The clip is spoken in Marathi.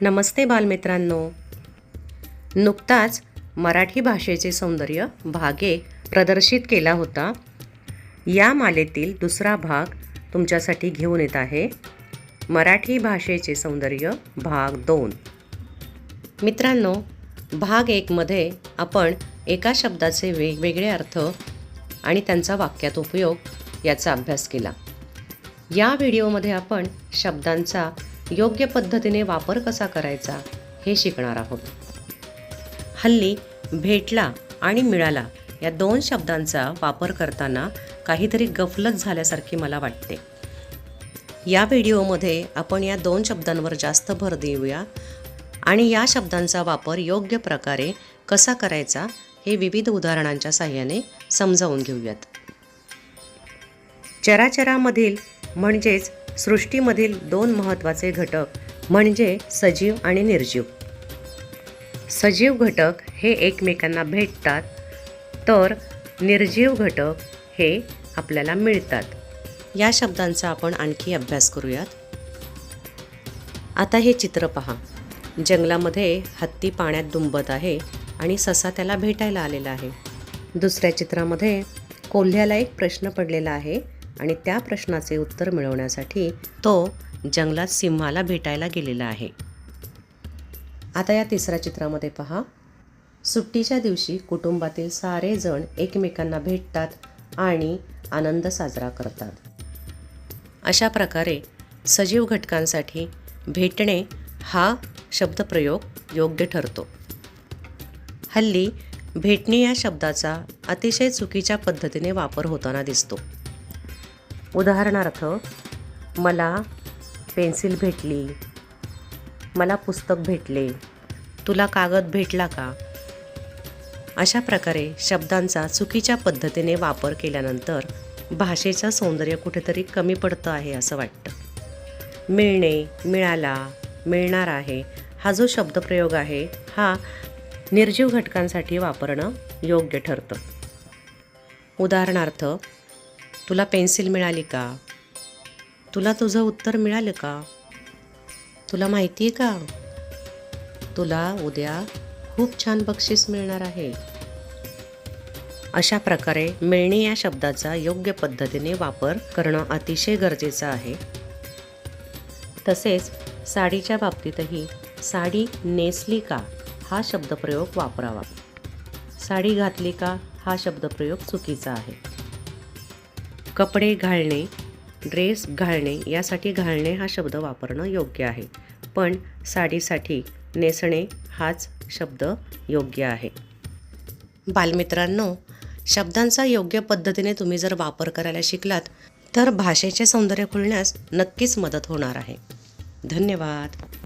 नमस्ते बालमित्रांनो. नुकताच मराठी भाषेचे सौंदर्य भागे प्रदर्शित केला होता. या मालेतील दुसरा भाग तुमच्यासाठी घेऊन येत आहे. मराठी भाषेचे सौंदर्य भाग दोन. मित्रांनो भाग एकमध्ये आपण एका शब्दाचे वेगवेगळे अर्थ आणि त्यांचा वाक्यात उपयोग याचा अभ्यास केला. या व्हिडिओमध्ये आपण शब्दांचा योग्य पद्धतीने वापर कसा करायचा हे शिकणार आहोत. हल्ली भेटला आणि मिळाला या दोन शब्दांचा वापर करताना काहीतरी गफलत झाल्यासारखी मला वाटते. या व्हिडिओमध्ये आपण या दोन शब्दांवर जास्त भर देऊया आणि या शब्दांचा वापर योग्य प्रकारे कसा करायचा हे विविध उदाहरणांच्या साह्याने समजावून घेऊयात. चराचरामधील म्हणजेच सृष्टीमधील दोन महत्त्वाचे घटक म्हणजे सजीव आणि निर्जीव. सजीव घटक हे एकमेकांना भेटतात तर निर्जीव घटक हे आपल्याला मिळतात. या शब्दांचा आपण आणखी अभ्यास करूयात. आता हे चित्र पहा. जंगलामध्ये हत्ती पाण्यात दुंबत आहे आणि ससा त्याला भेटायला आलेला आहे. दुसऱ्या चित्रामध्ये कोल्ह्याला एक प्रश्न पडलेला आहे. आणि त्या प्रश्नाचे उत्तर मिळवण्यासाठी तो जंगलात सिंहाला भेटायला गेलेला आहे. आता या तिसऱ्या चित्रामध्ये पहा. सुट्टीच्या दिवशी कुटुंबातील सारेजण एकमेकांना भेटतात आणि आनंद साजरा करतात. अशा प्रकारे सजीव घटकांसाठी भेटणे हा शब्दप्रयोग योग्य ठरतो. हल्ली भेटणे या शब्दाचा अतिशय चुकीच्या पद्धतीने वापर होताना दिसतो. उदाहरणार्थ मला पेन्सिल भेटली मला पुस्तक भेटले तुला कागद भेटला का? अशा प्रकारे शब्दांचा चुकीच्या पद्धतीने वापर केल्यानंतर भाषेचं सौंदर्य कुठेतरी कमी पडतं आहे असं वाटतं. मिळणे मिळाला मिळणार आहे हा जो शब्दप्रयोग आहे हा निर्जीव घटकांसाठी वापरणं योग्य ठरतं. उदाहरणार्थ तुला पेन्सिल मिळाली का? तुला तुझं उत्तर मिळालं का? तुला माहिती आहे का? तुला उद्या खूप छान बक्षीस मिळणार आहे. अशा प्रकारे मिळणे या शब्दाचा योग्य पद्धतीने वापर करणं अतिशय गरजेचं आहे. तसेच साडीच्या बाबतीतही साडी नेसली का हा शब्दप्रयोग वापरावा. साडी घातली का हा शब्दप्रयोग चुकीचा आहे. कपडे घालणे ड्रेस घालणे यासाठी घालणे हा शब्द वापरणं योग्य आहे. पण साडीसाठी नेसणे हाच शब्द योग्य आहे. बालमित्रांनो शब्दांचा योग्य पद्धतीने तुम्ही जर वापर करायला शिकलात तर भाषेचे सौंदर्य खुलण्यास नक्कीच मदत होणार आहे. धन्यवाद.